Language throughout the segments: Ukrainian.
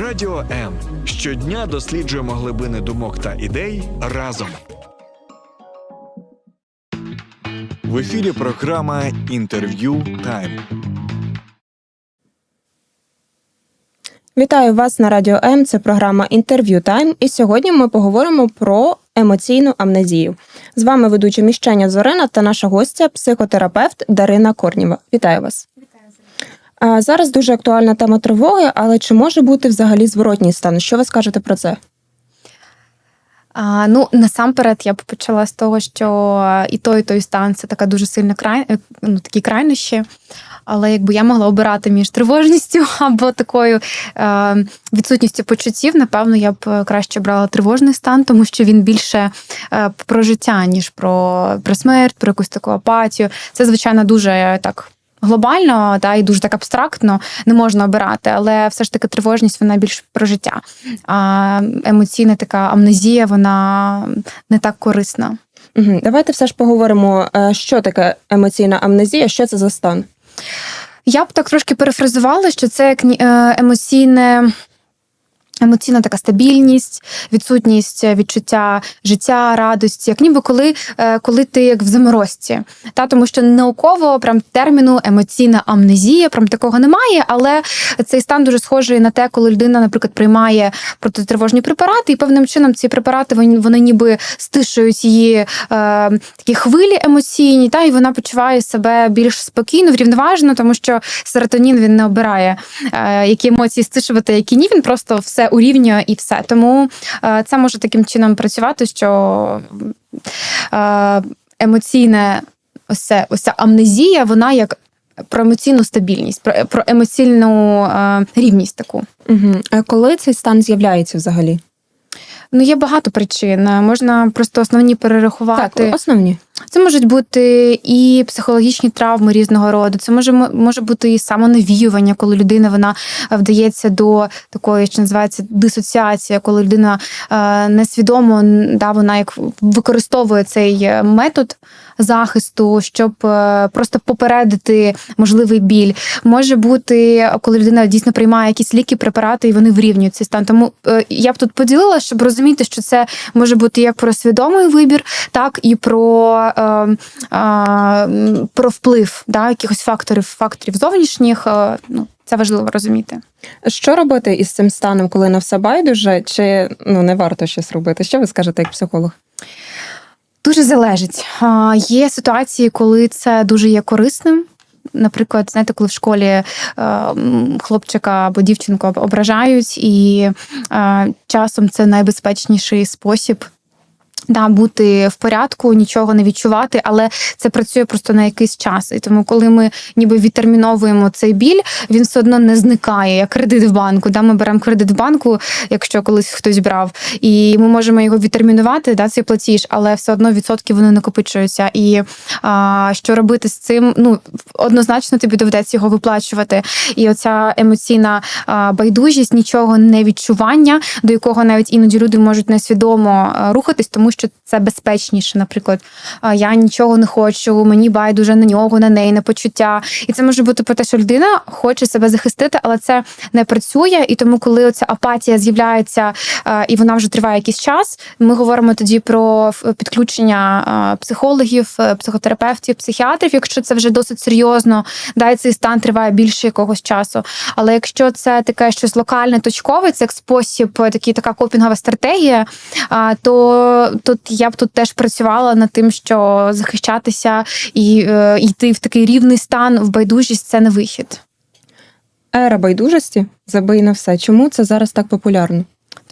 Радіо М щодня досліджуємо глибини думок та ідей разом. В ефірі програма Інтерв'ю Тайм. Вітаю вас на Радіо М. Це програма Інтерв'ю Тайм. І сьогодні ми поговоримо про емоційну амнезію. З вами ведуча міщення Зорина та наша гостя, психотерапевт Дарина Корніва. Вітаю вас. Зараз дуже актуальна тема тривоги, але чи може бути взагалі зворотній стан? Що ви скажете про це? А, ну, насамперед, я б почала з того, що і той, і той стан це така дуже сильна край, е, ну, такі крайнощі. Але якби я могла обирати між тривожністю або такою е, відсутністю почуттів, напевно, я б краще обрала тривожний стан, тому що він більше е, про життя, ніж про, про смерть, про якусь таку апатію. Це, звичайно, дуже так. Глобально та і дуже так абстрактно не можна обирати, але все ж таки тривожність вона більш про життя. А емоційна така амнезія, вона не так корисна. Угу. Давайте все ж поговоримо, е, що таке емоційна амнезія, що це за стан. Я б так трошки перефразувала, що це е, емоційне. Емоційна така стабільність, відсутність відчуття життя, радості, як ніби коли, е, коли ти як в заморозці. Та тому що науково прям терміну емоційна амнезія, прям такого немає, але цей стан дуже схожий на те, коли людина, наприклад, приймає протитривожні препарати, і певним чином ці препарати вони, вони ніби стишують її е, такі хвилі емоційні, та і вона почуває себе більш спокійно, врівноважено, тому що серотонін він не обирає, е, які емоції стишувати, які ні. Він просто все урівнює і все. Тому е, це може таким чином працювати, що е, емоційне ось це, ось ця амнезія, вона як про емоційну стабільність, про, про емоційну е, рівність таку. Угу. А коли цей стан з'являється взагалі? Ну, є багато причин. Можна просто основні перерахувати. Так, основні. Це можуть бути і психологічні травми різного роду. Це може може бути і самонавіювання, коли людина вона е, вдається до такої, що називається дисоціація, коли людина е, несвідомо да, вона як використовує цей е, метод захисту, щоб е, просто попередити можливий біль. Може бути, коли людина дійсно приймає якісь ліки, препарати, і вони врівнюють цей стан. Тому е, я б тут поділила, щоб розуміти, що це може бути як про свідомий вибір, так і про. Е, е, про вплив да, якихось факторів, факторів зовнішніх. Е, ну, це важливо розуміти. Що робити із цим станом, коли на все байдуже, чи ну не варто щось робити? Що ви скажете як психолог? Дуже залежить. Є ситуації, коли це дуже є корисним. Наприклад, знаєте, коли в школі е, хлопчика або дівчинку ображають, і е, часом це найбезпечніший спосіб. Да, бути в порядку, нічого не відчувати, але це працює просто на якийсь час. І тому, коли ми ніби відтерміновуємо цей біль, він все одно не зникає, як кредит в банку. Да, Ми беремо кредит в банку, якщо колись хтось брав, і ми можемо його відтермінувати, да, цей платіж, але все одно відсотки вони накопичуються. І а, що робити з цим? Ну однозначно тобі доведеться його виплачувати. І оця емоційна а, байдужість, нічого не відчування, до якого навіть іноді люди можуть несвідомо рухатись, тому що це безпечніше. Наприклад, я нічого не хочу, мені байдуже на нього, на неї, на почуття. І це може бути про те, що людина хоче себе захистити, але це не працює. І тому, коли оця апатія з'являється і вона вже триває якийсь час, ми говоримо тоді про підключення психологів, е, психотерапевтів, психіатрів, якщо це вже досить серйозно, да, і цей стан триває більше якогось часу. Але якщо це таке щось локальне, точкове, це як спосіб, е, такий така копінгова стратегія, то тут я б тут теж працювала над тим, що захищатися і е, йти в такий рівний стан в байдужість це не вихід. Ера байдужості забий на все. Чому це зараз так популярно?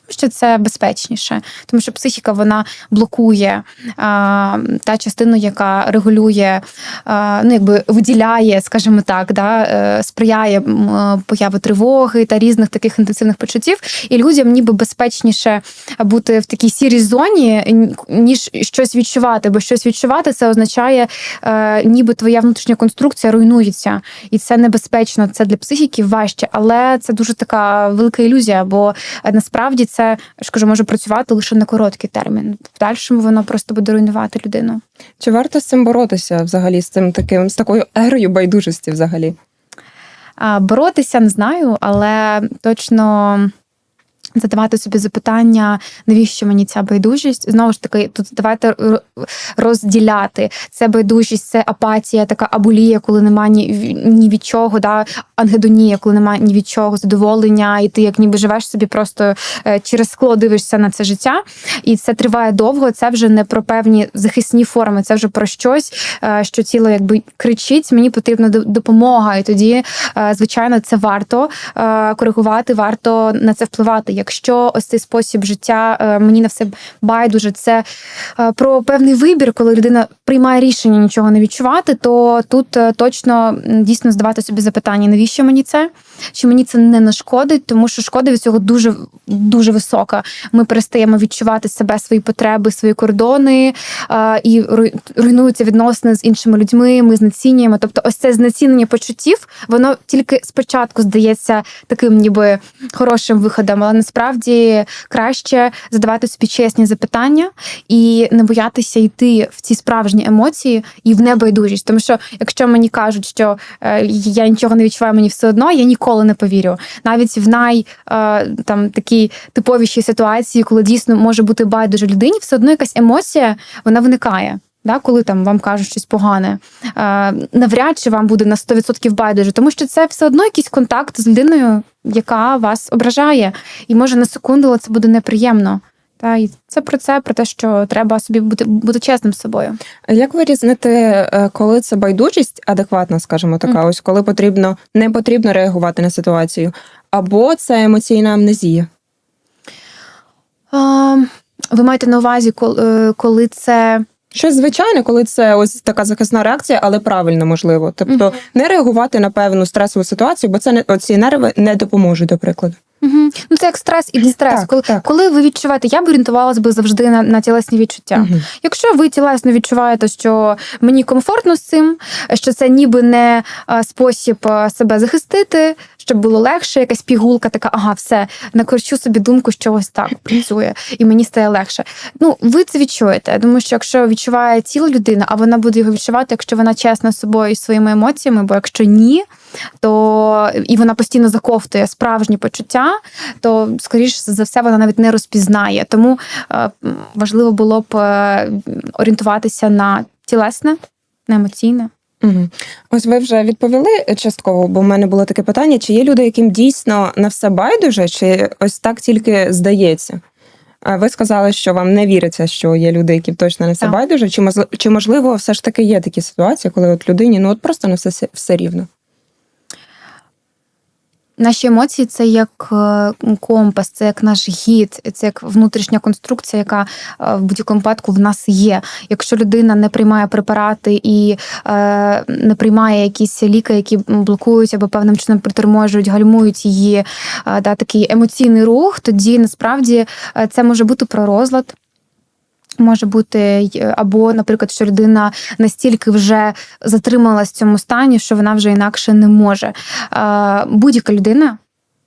Тому що це безпечніше, тому що психіка вона блокує а, та частину, яка регулює, а, ну якби виділяє, скажімо так, да, е, сприяє появи тривоги та різних таких інтенсивних почуттів. І людям ніби безпечніше бути в такій сірій зоні, ніж щось відчувати. Бо щось відчувати це означає, е, ніби твоя внутрішня конструкція руйнується, і це небезпечно. Це для психіки важче, але це дуже така велика ілюзія, бо е, насправді це я ж кажу, може працювати лише на короткий термін. В дальшому воно просто буде руйнувати людину. Чи варто з цим боротися взагалі з цим таким з такою ерою байдужості взагалі? Боротися не знаю, але точно Задавати собі запитання, навіщо мені ця байдужість? Знову ж таки, тут давайте розділяти. Це байдужість, це апатія, така абулія, коли немає ні, ні від чого, да? ангедонія, коли немає ні від чого, задоволення, і ти як ніби живеш собі просто е, через скло дивишся на це життя. І це триває довго. Це вже не про певні захисні форми, це вже про щось, е, що тіло якби кричить: мені потрібна допомога. І тоді, е, звичайно, це варто коригувати, варто на це впливати. Якщо ось цей спосіб життя е, мені на все байдуже, це е, про певний вибір, коли людина приймає рішення нічого не відчувати, то тут е, точно дійсно здавати собі запитання, навіщо мені це? Чи мені це не нашкодить, тому що шкода від цього дуже дуже висока. Ми перестаємо відчувати себе, свої потреби, свої кордони і руй- руйнуються відносини з іншими людьми. Ми знецінюємо. Тобто, ось це знецінення почуттів, воно тільки спочатку здається таким, ніби хорошим виходом, але насправді краще задавати собі чесні запитання і не боятися йти в ці справжні емоції і в небайдужість. Тому що якщо мені кажуть, що е, я нічого не відчуваю, мені все одно, я ніколи не повірю. Навіть в най е, там такій типовішій ситуації, коли дійсно може бути байдуже людині, все одно якась емоція вона виникає. Да, коли там вам кажуть щось погане, е, навряд чи вам буде на 100% байдуже, тому що це все одно якийсь контакт з людиною, яка вас ображає, і може на секунду це буде неприємно. Та і це про це, про те, що треба собі бути, бути чесним з собою. Як вирізнити, е, коли це байдужість адекватна, скажімо така, Мгм. ось коли потрібно не потрібно реагувати на ситуацію, або це емоційна амнезія? А, ви маєте на увазі, коли, е, коли це Щось звичайне, коли це ось така захисна реакція, але правильно можливо. Тобто Мгм. не реагувати на певну стресову ситуацію, бо це не оці нерви не допоможуть, до прикладу. Угу. Ну, це як стрес і дистрес. Так, коли, так. коли ви відчуваєте, я б орієнтувалась би завжди на, на тілесні відчуття. Мгм. Якщо ви тілесно відчуваєте, що мені комфортно з цим, що це ніби не спосіб себе захистити, щоб було легше, якась пігулка, така, ага, все, накорчу собі думку, що ось так працює, і мені стає легше. Ну, ви це відчуєте. Тому що якщо відчуває тіло людина, а вона буде його відчувати, якщо вона чесна з собою і своїми емоціями, бо якщо ні, то і вона постійно заковтує справжні почуття, то скоріш за все вона навіть не розпізнає. Тому е, важливо було б е, орієнтуватися на тілесне, на емоційне. Угу. Ось ви вже відповіли частково, бо в мене було таке питання: чи є люди, яким дійсно на все байдуже, чи ось так тільки здається? Ви сказали, що вам не віриться, що є люди, яким точно не все Так. байдуже. Чи можливо все ж таки є такі ситуації, коли от людині ну от просто не все все рівно? Наші емоції це як е, компас, це як наш гід, це як внутрішня конструкція, яка е, в будь-якому випадку в нас є. Якщо людина не приймає препарати і е, не приймає якісь ліки, які блокують або певним чином приторможують, гальмують її е, да, такий емоційний рух, тоді насправді це може бути про розлад. Може бути й- або, наприклад, що людина настільки вже затрималась в цьому стані, що вона вже інакше не може. Е, Будь-яка людина.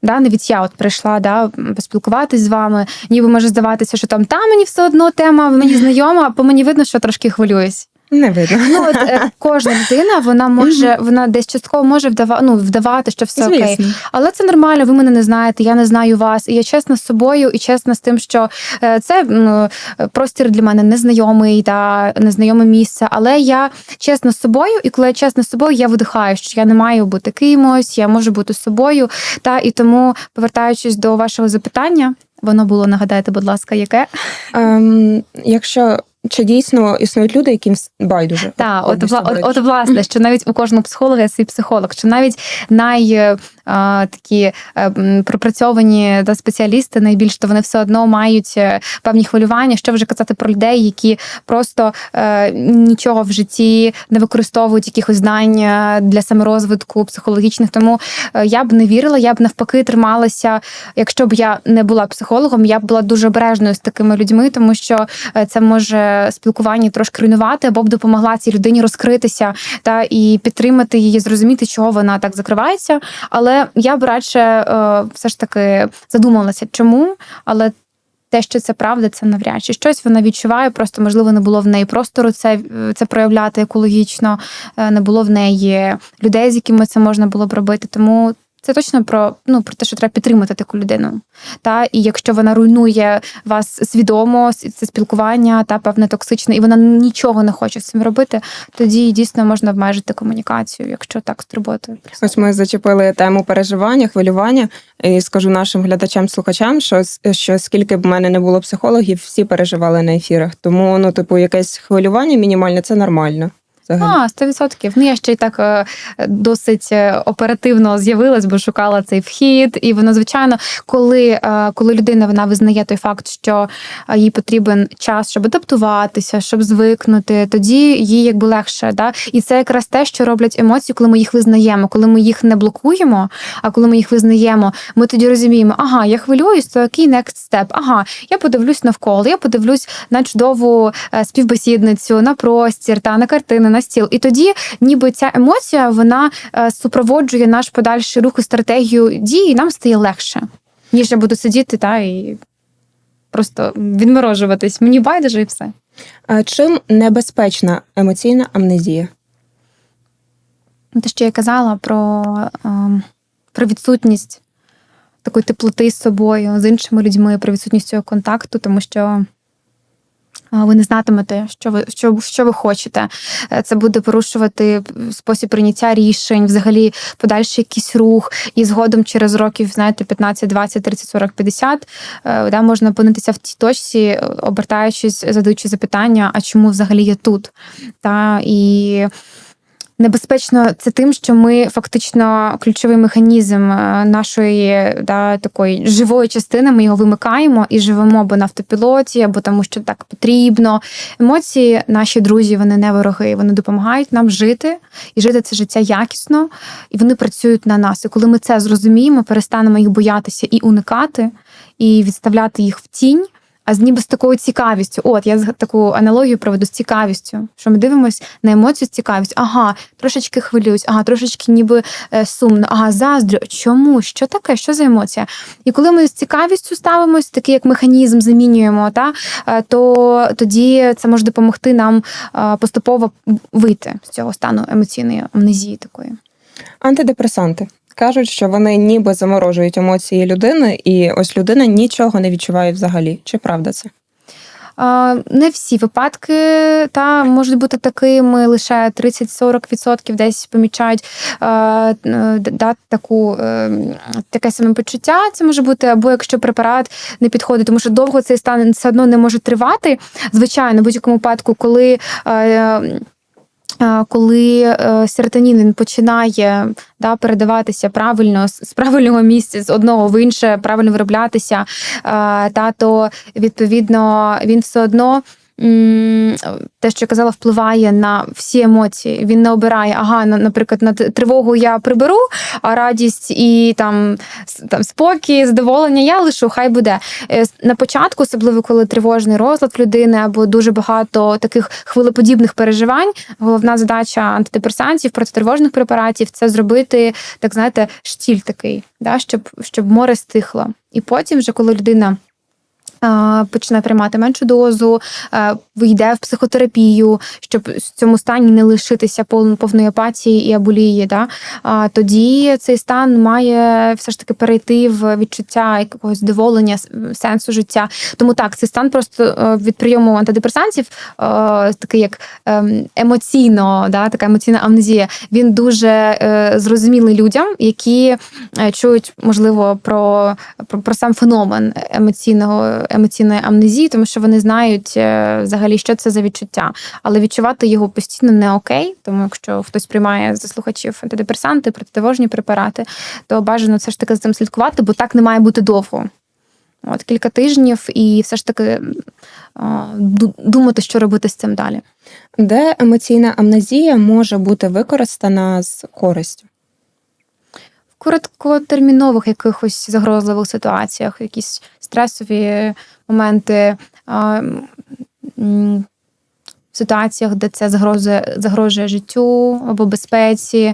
Да, навіть я от прийшла да, поспілкуватись з вами, ніби може здаватися, що там та мені все одно тема, мені знайома, а по мені видно, що трошки хвилююсь. Не видно. Ну от е, кожна людина, вона може, вона десь частково може вдава, ну, вдавати, що все окей. Звісно. Але це нормально, ви мене не знаєте, я не знаю вас. І я чесна з собою, і чесна з тим, що е, це м, простір для мене незнайомий та незнайоме місце. Але я чесна з собою, і коли я чесна з собою, я видихаю, що я не маю бути кимось, я можу бути собою. Та і тому, повертаючись до вашого запитання, воно було нагадайте, будь ласка, яке Ем, якщо чи дійсно існують люди, яким байдуже? Так, от, от, от власне, що навіть у кожного психолога є свій психолог, що навіть най е, такі е, пропрацьовані да, спеціалісти, найбільш то вони все одно мають е, певні хвилювання. Що вже казати про людей, які просто е, нічого в житті не використовують якихось знань для саморозвитку психологічних. Тому я б не вірила, я б навпаки трималася. Якщо б я не була психологом, я б була дуже обережною з такими людьми, тому що це може спілкування трошки руйнувати, або б допомогла цій людині розкритися та і підтримати її, зрозуміти, чого вона так закривається. Але я б радше е, все ж таки задумалася, чому, але. Те, що це правда, це навряд чи щось вона відчуває. Просто можливо не було в неї простору це, це проявляти екологічно, е, не було в неї людей, з якими це можна було б робити. Тому Це точно про ну про те, що треба підтримати таку людину. Та і якщо вона руйнує вас свідомо, це спілкування та певне токсичне, і вона нічого не хоче з цим робити, тоді дійсно можна обмежити комунікацію, якщо так з турботою. Ось ми зачепили тему переживання, хвилювання. І скажу нашим глядачам, слухачам, що, що скільки б в мене не було психологів, всі переживали на ефірах. Тому, ну, типу, якесь хвилювання мінімальне це нормально. Взагалі. А, 100%. Ну я ще й так е, досить е, оперативно з'явилась, бо шукала цей вхід. І воно, звичайно, коли, е, коли людина вона визнає той факт, що їй потрібен час, щоб адаптуватися, щоб звикнути, тоді їй якби легше. Да? І це якраз те, що роблять емоції, коли ми їх визнаємо, коли ми їх не блокуємо, а коли ми їх визнаємо, ми тоді розуміємо, ага, я хвилююсь, то який next step? Ага, я подивлюсь навколо, я подивлюсь на чудову співбесідницю, на простір та на картини, на стіл. І тоді, ніби ця емоція, вона е, супроводжує наш подальший рух і стратегію дії, і нам стає легше, ніж я буду сидіти та і просто відморожуватись. Мені байдуже і все. А чим небезпечна емоційна амнезія? Те, що я казала про, ем, про відсутність такої теплоти з собою, з іншими людьми, про відсутність цього контакту, тому що ви не знатимете, що ви, що, що ви хочете. Е, Це буде порушувати спосіб прийняття рішень, взагалі подальший якийсь рух, і згодом через років, знаєте, 15, 20, 30, 40, 50, е, да, можна опинитися в тій точці, е, обертаючись, задаючи запитання, а чому взагалі я тут? Та, і Небезпечно це тим, що ми фактично ключовий механізм е, нашої да, такої живої частини. Ми його вимикаємо і живемо або на автопілоті, або тому, що так потрібно. Емоції, наші друзі, вони не вороги. Вони допомагають нам жити і жити це життя якісно, і вони працюють на нас. І коли ми це зрозуміємо, перестанемо їх боятися і уникати, і відставляти їх в тінь. А з ніби з такою цікавістю. От я таку аналогію проведу з цікавістю, що ми дивимося на емоцію з цікавістю. Ага, трошечки хвилююсь, ага, трошечки ніби е, сумно, ага, заздрю. Чому? Що таке? Що за емоція? І коли ми з цікавістю ставимось, такий як механізм замінюємо, та е, то тоді це може допомогти нам е, поступово вийти з цього стану емоційної амнезії такої. Антидепресанти. Кажуть, що вони ніби заморожують емоції людини, і ось людина нічого не відчуває взагалі. Чи правда це? Не всі випадки та можуть бути такими, лише 30-40% десь помічають е, да, таку, е, таке самопочуття. Це може бути, або якщо препарат не підходить, тому що довго цей стан все одно не може тривати. Звичайно, в будь-якому випадку, коли. Е, Коли е, серотонін він починає да, передаватися правильно з з правильного місця з одного в інше, правильно вироблятися, е, та то відповідно він все одно. Те, що я казала, впливає на всі емоції. Він не обирає, ага, наприклад, на тривогу я приберу, а радість і там, там спокій, задоволення я лишу, хай буде. Е, На початку, особливо коли тривожний розлад людини або дуже багато таких хвилеподібних переживань, головна задача антидепресантів, протитривожних препаратів це зробити, так знаєте, штіль такий, да, щоб, щоб море стихло. І потім, вже коли людина. А, Починає приймати меншу дозу, е, вийде в психотерапію, щоб в цьому стані не лишитися пов- повної апатії і абулії. Да? Тоді цей стан має все ж таки перейти в відчуття якогось задоволення, с- сенсу життя. Тому так, цей стан просто е, від прийому антидепресантів, е, такий як ем, емоційно, да, така емоційна амнезія, він дуже е, зрозумілий людям, які е, чують, можливо, про, про, про сам феномен емоційного емоційної амнезії, тому що вони знають е, взагалі, що це за відчуття. Але відчувати його постійно не окей. Тому якщо хтось приймає за слухачів антидепресанти, протитривожні препарати, то бажано все ж таки за цим слідкувати, бо так не має бути довго. От кілька тижнів, і все ж таки думати, що робити з цим далі. Де емоційна амнезія може бути використана з користю? Короткотермінових якихось загрозливих ситуаціях, якісь стресові моменти. В ситуаціях, де це загрозує, загрожує життю або безпеці,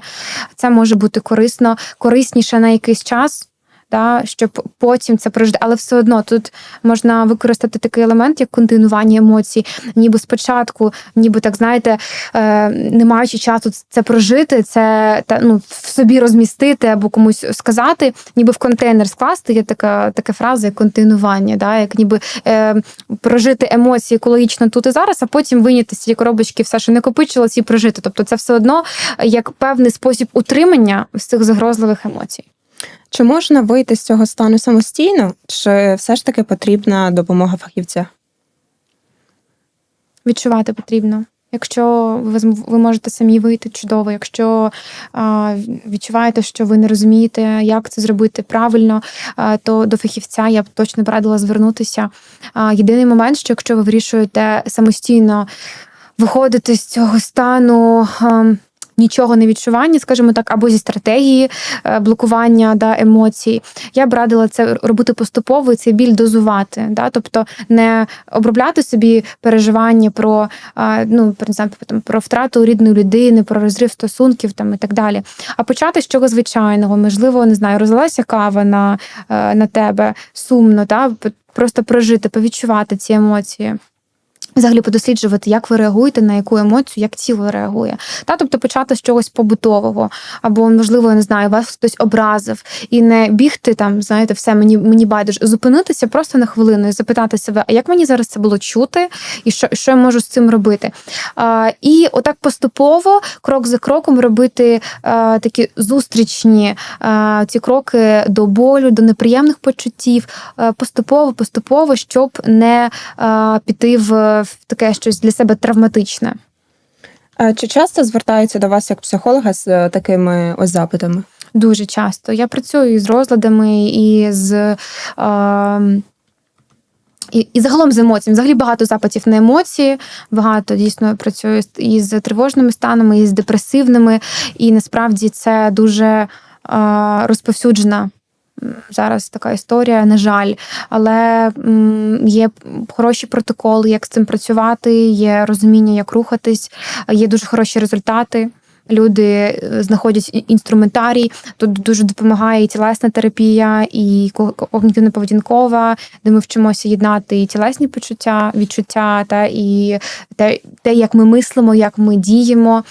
це може бути корисно, корисніше на якийсь час, да, щоб потім це прожити. Але все одно тут можна використати такий елемент, як континування емоцій, ніби спочатку, ніби так знаєте, е, не маючи часу це прожити, це та ну в собі розмістити або комусь сказати, ніби в контейнер скласти. Є така така фраза, як континування, да, як ніби е, прожити емоції екологічно тут і зараз, а потім виняти з коробочки все, що накопичилось, і прожити. Тобто, це все одно як певний спосіб утримання з цих загрозливих емоцій. Чи можна вийти з цього стану самостійно, чи все ж таки потрібна допомога фахівця? відчувати потрібно. Якщо ви, ви можете самі вийти чудово, якщо а, відчуваєте, що ви не розумієте, як це зробити правильно, а, то до фахівця я б точно б радила звернутися. А, єдиний момент, що якщо ви вирішуєте самостійно виходити з цього стану. а, Нічого не відчування, скажімо так, або зі стратегії е, блокування да, емоцій. Я б радила це робити поступово і цей біль дозувати. Да? Тобто не обробляти собі переживання про ну, про, знаю, про втрату рідної людини, про розрив стосунків там, і так далі. А почати з чого звичайного, можливо, не знаю, розлилася кава на, е, на тебе сумно, да? просто прожити, повідчувати ці емоції. Взагалі подосліджувати, як ви реагуєте на яку емоцію, як тіло реагує. Та тобто почати з чогось побутового, або можливо, я не знаю, вас хтось образив, і не бігти там, знаєте, все мені мені байдуже, зупинитися просто на хвилину і запитати себе, а як мені зараз це було чути, і що, що я можу з цим робити? А, і отак поступово, крок за кроком, робити а, такі зустрічні а, ці кроки до болю, до неприємних почуттів, а, поступово, поступово, щоб не а, піти в, в таке щось для себе травматичне. Чи часто звертаються до вас як психолога з е, такими ось запитами? Дуже часто. Я працюю з розладами, і з. Е, і, і загалом з емоціями. Взагалі багато запитів на емоції, багато дійсно працюю з- і з тривожними станами, і з депресивними. І насправді це дуже е, розповсюджена зараз така історія, на жаль. Але є хороші протоколи, як з цим працювати, є розуміння, як рухатись, є дуже хороші результати. Люди е, знаходять інструментарій. Тут дуже допомагає і тілесна терапія, і ко- когнітивно-поведінкова, де ми вчимося єднати і тілесні почуття, відчуття, та і те, те, як ми мислимо, як ми діємо.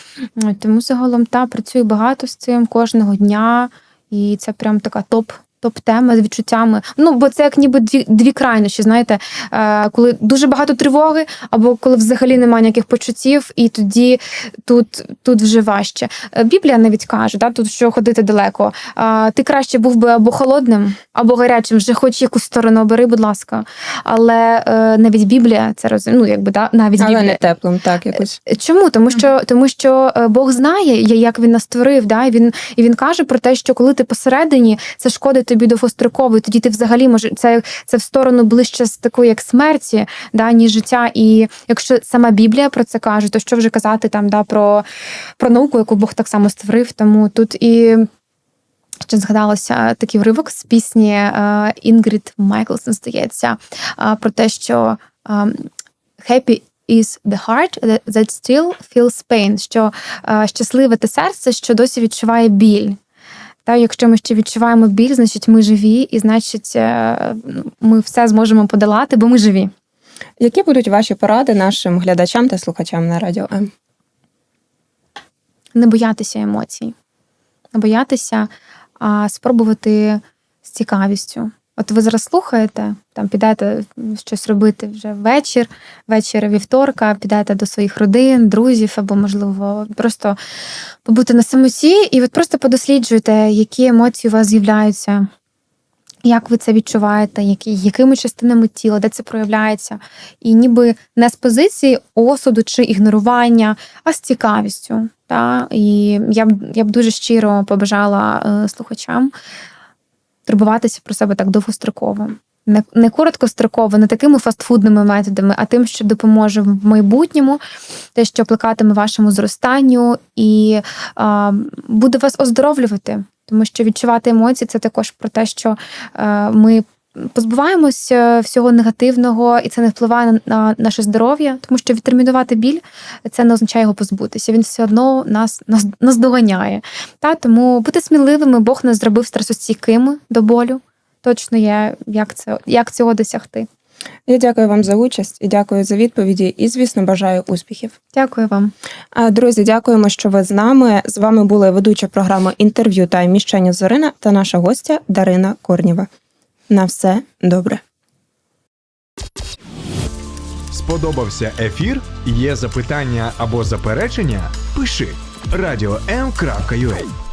Тому загалом та працюю багато з цим кожного дня, і це прям така топ. Топ-тема з відчуттями. Ну, бо це як ніби дві, дві крайнощі, знаєте, е, коли дуже багато тривоги, або коли взагалі немає ніяких почуттів, і тоді тут, тут вже важче. Е, Біблія навіть каже, да, тут що ходити далеко. А, ти краще був би або холодним, або гарячим, вже хоч якусь сторону обери, будь ласка. Але е, навіть Біблія це розуміє, ну якби да, навіть Але Біблія. не теплим, так якось. Чому? Тому що тому що е, Бог знає, як він нас створив, да? і він і він каже про те, що коли ти посередині, це шкодить тобі довгостроково, тоді ти взагалі може це, це в сторону ближче з такої як смерті, да, ніж життя. І якщо сама Біблія про це каже, то що вже казати там да, про, про науку, яку Бог так само створив. Тому тут і. Ще згадалося такий уривок з пісні е, Інгрід Майклсон, здається, е, про те, що е, happy is the heart that- still feels pain, що щасливе те серце, що досі відчуває біль. Та якщо ми ще відчуваємо біль, значить ми живі, і значить е, ми все зможемо подолати, бо ми живі. Які будуть ваші поради нашим глядачам та слухачам на радіо М? Не боятися емоцій, не боятися, а спробувати з цікавістю. От ви зараз слухаєте, там підете щось робити вже вечір, вечір вівторка, підете до своїх родин, друзів, або, можливо, просто побути на самоті, і от просто подосліджуйте, які емоції у вас з'являються, як ви це відчуваєте, які, якими частинами тіла, де це проявляється. І ніби не з позиції осуду чи ігнорування, а з цікавістю. Та? І я б, я б дуже щиро побажала е, слухачам турбуватися про себе так довгостроково. Не, не короткостроково, не такими фастфудними методами, а тим, що допоможе в майбутньому, те, що плекатиме вашому зростанню і а, буде вас оздоровлювати. Тому що відчувати емоції це також про те, що е, ми позбуваємося всього негативного, і це не впливає на, на наше здоров'я, тому що відтермінувати біль це не означає його позбутися. Він все одно нас, нас, нас доганяє. Та тому бути сміливими, Бог нас зробив стресостійкими до болю. точно є, як це як цього досягти. Я дякую вам за участь і дякую за відповіді. І, звісно, бажаю успіхів. Дякую вам. Друзі, дякуємо, що ви з нами. З вами була ведуча програми інтерв'ю та міщення Зорина та наша гостя Дарина Корніва. На все добре. Сподобався ефір? Є запитання або заперечення? Пиши радіом.ua